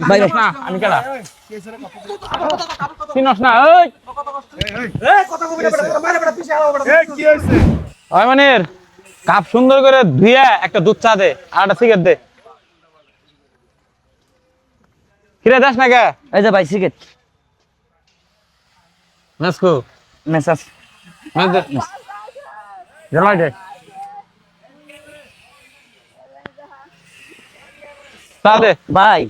ভাই ভাই না আমি কেডা চিনস না ওই ওই মানির কাপ সুন্দর করে ধুয়ে একটা দুধ চা দে আর একটা সিগারেট দে কিরে দাস না কে এই যে ভাই সিগারেট নাসকো মেসাজ জ্বালাই দে দে ভাই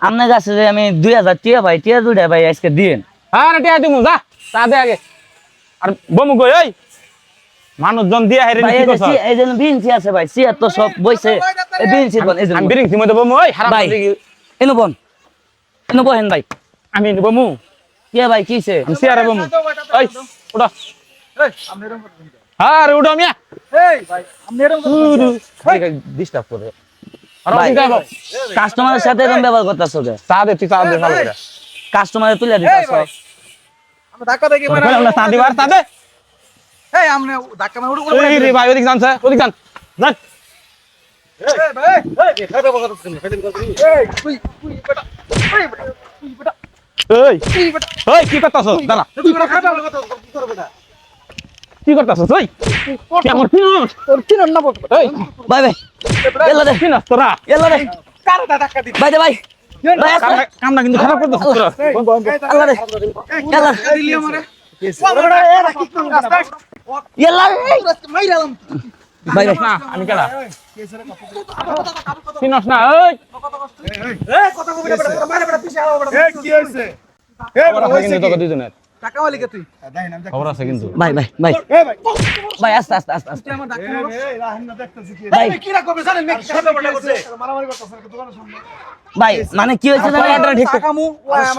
আপনার কাছে যে আমি দুই হাজার টিয়া ভাই টিয়া দুইটা ভাই আজকে দিন আর টিয়া দিমু যা দে আগে। আর বমু কই ওই মানুষজন দিয়া হেরে ভাই কি করছ সি- এই যে বিনছি আছে ভাই সিয়ার তো সব বইছে। এই বিনছি বন এই যে আমি বিরিং সিমতে বমু ওই হারাম ভাই এনো বন এনো বহেন ভাই। আমি বমু। টিয়া ভাই কিছে আমি সিয়ারে বমু। ওই উঠো। এই। আপনি এরকম করতেছেন কেন? আর মিয়া। এই ভাই আপনি এরকম ডিস্টার্ব করে আর ভাই, ওদিকে আইবো। কাস্টমারের সাথে এরকম ব্যবহার করতেছো কে চা দে তুই চা দে ভালো করে। কাস্টমারে তুলে দিতেছো ভাই। আমি ধাক্কা দেখি তোর কইলাম না চা দিবার চা দে। এই আপনি ধাক্কা মারে উড়ে এই রে ভাই ওদিক যান স্যার ওদিক যান। যান। এই ভাই এই এই খাবে বকা করতেছেন খাইতে করতেছেন এই তুই তুই বেটা। এই বেটা তুই বেটা। এই তুই বেটা। ওই কি করতাছ? দাঁড়া। তুই বেটা খাবে বকা করতেছিস কি বেটা কি করতাছ ওই কেমন চিনস তোর চিনেন না বল এই ভাই ভাই এল্লা দে চিনস তোরা এল্লা দে কারে ধাক্কা দিবি ভাই দে ভাই ভাই কামনা কামনা কিন্তু খারাপ করতাছ তোরা আল্লাহ রে এল্লা দিলি আমারে মাইরালাম আমি চিনস না ওই কথা কবি না বেটা মারে বেটা পিছে বেটা কি তোকে দুজনের টাকা মালি তুই? দেখ না দেখ খবর আছে কিন্তু। ভাই ভাই ভাই। ভাই ভাই আস্তে আস্তে আস্তে। আস্তে আমার ধাক্কা এই রাহেন না দেখতেছি কি। ভাই কি রাখবে জানেন নাকি খাবে বেটা করছে মারামারি করতেছ দোকানের সামনে। ভাই মানে কি হয়েছে জানেন ঠিক টাকা মু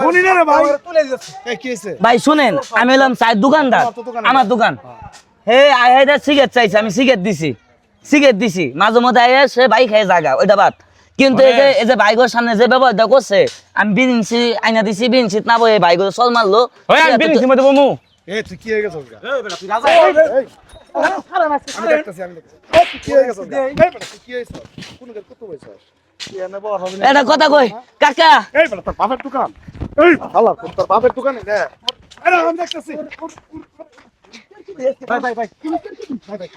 শুনি না রে ভাই। তুলে দিছে এই কি হয়েছে? ভাই শুনেন আমি হলাম চায়ের দোকানদার। আমার দোকান দোকান। হে আয় সিগারেট চাইছে আমি সিগারেট দিছি। সিগারেট দিছি। মাঝে মধ্যে আয় সে ভাই খেয়ে জাগা ওইটা বাদ। কিন্তু এই যে এই যে বাইকের সামনে যে ব্যবহারটা করছে আমি বিনছি আইনা দিছি বিনছি না বই বাইকের চল মারলো ওই আমি বিরিং সিমতে বমু এই তুই কি হয়ে গেছিস এই বেটা তুই রাজা আমি দেখতেছি আমি দেখতেছি এই তুই কি হয়ে গেছিস এই বেটা তুই কি হয়েছিস কোন গেল কত হয়েছিস তুই এনে বড় হবে না এটা কথা কই কাকা এই বেটা তোর বাপের দোকান এই হালা তোর বাপের দোকানে নে আরে আমি দেখতেছি ভাই ভাই ভাই ভাই ভাই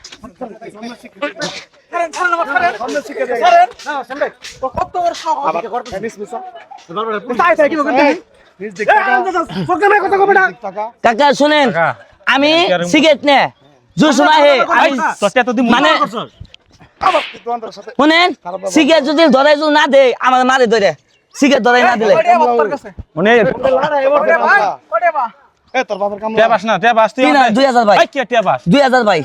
ছাড়েন ছাড়েন আমার ছাড়েন। সামনে শিখে ছাড়েন। না ও কত বড় সাহস। আবার করতে মিস মিস তাই তাই কি বলছেন এই নিজ দিক টাকা। ওকে না কথা কবে না। কাকা শুনেন আমি সিগারেট নে। যে সময় হে। আমি তোর দিমু মানে শুনেন সিগারেট যদি ধরাই যদি না দে আমার মারে ধরে। সিগারেট ধরাই না দিলে। মনে ভাই ওরে বা এই তোর বাপের কাম টিয়া পাস না টিয়া পাস তুই তিন হাজার, দুই হাজার ভাই। এই কি টিয়া দুই হাজার ভাই।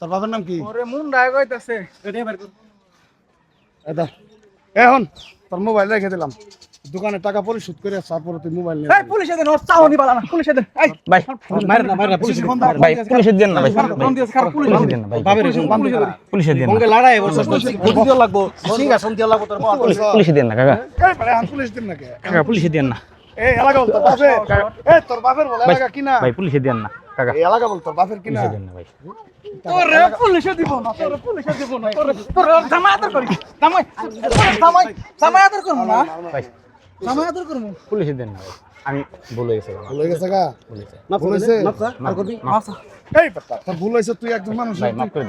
তোর বাপের নাম কি? ওরে মুন রাগ হইতাছে এটাই বের কর। এটা এখন তোর মোবাইল রেখে দিলাম। দোকানে টাকা পরিশোধ করে তারপরে তুই মোবাইল নিয়ে এই পুলিশে দেন ওর চাও নি বালা না পুলিশে দেন এই ভাই মারে না মারে না পুলিশ ফোন দাও। ভাই পুলিশে দেন না ভাই। ফোন দিয়েছে খারাপ পুলিশ দেন না ভাই। এসে বান্ধ করা। পুলিশে দেন না। লড়াই বলছস বুদ্ধি লাগবো। সিঙ্গা সন্ধ্যা লাগবো তোর পুলিশে দেন না কাকা। এই বড় হান পুলিশ দিন নাকি? কাকা পুলিশে দেন না। এই এলাকা বল তোর বাপের। এই তোর বাপের বল এলাকা কিনা ভাই পুলিশে দেন না। কাকা এই এলাকা বল তোর বাপের কিনা না ভাই তোরে পুলিশে দিব না তোরে পুলিশে দিব না তোরে তোরে জামাই আদর করি জামাই জামাই জামাই আদর করব না ভাই জামাই আদর করব পুলিশে দেন না ভাই আমি ভুলে গেছি ভুল হয়ে গেছে গা হয়েছে মাফ করবি এই বাচ্চা তোর ভুল হয়েছে তুই একজন মানুষ ভাই, মাফ করে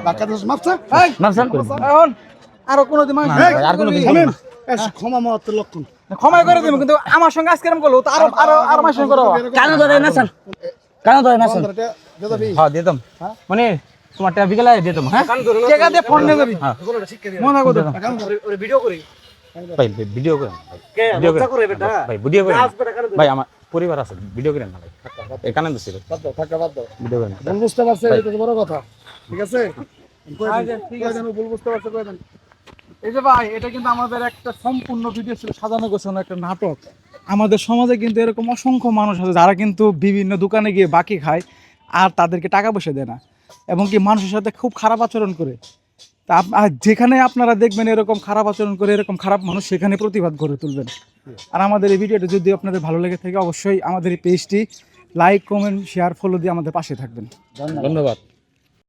এখন আরও কোনো দিন না, ভাই, আর কোনো কিছু ক্ষমা মহত্বের লক্ষণ ক্ষমা করে দিব কিন্তু আমার সঙ্গে আজকে এরকম করল তো আরও আরও আরও মাসের করো কানো ধরে নাচান কানো ধরে নাচান পনেরোটা দিয়ে দিবি হ্যাঁ মানে তোমার টিয়া বিকেলে দিতাম হ্যাঁ? টাকা দিয়ে ফোন নিয়ে যাবি হ্যাঁ। মনে করো ভাই ভিডিও করেন। ভিডিও করেন। ভাই ভিডিও করেন। ভাই আমার পরিবার আছে ভিডিও করেন না ভাই। এখানে তো দাও ভিডিও করেন। বুঝতে পারছে এটা বড় কথা। ঠিক আছে? কয়ে দেন, ও ভুল বুঝতে পারছে কয়ে দেন এই যে ভাই, এটা কিন্তু আমাদের একটা সম্পূর্ণ ভিডিও ছিল, সাজানো গোছানো একটা নাটক। আমাদের সমাজে কিন্তু এরকম অসংখ্য মানুষ আছে, যারা কিন্তু বিভিন্ন দোকানে গিয়ে বাকি খায় আর তাদেরকে টাকা পয়সা দেয় না, এবং কি মানুষের সাথে খুব খারাপ আচরণ করে। তা যেখানে আপনারা দেখবেন এরকম খারাপ আচরণ করে, এরকম খারাপ মানুষ, সেখানে প্রতিবাদ গড়ে তুলবেন। আর আমাদের এই ভিডিওটা যদি আপনাদের ভালো লেগে থাকে, অবশ্যই আমাদের এই পেজটি লাইক কমেন্ট শেয়ার ফলো দিয়ে আমাদের পাশে থাকবেন। ধন্যবাদ।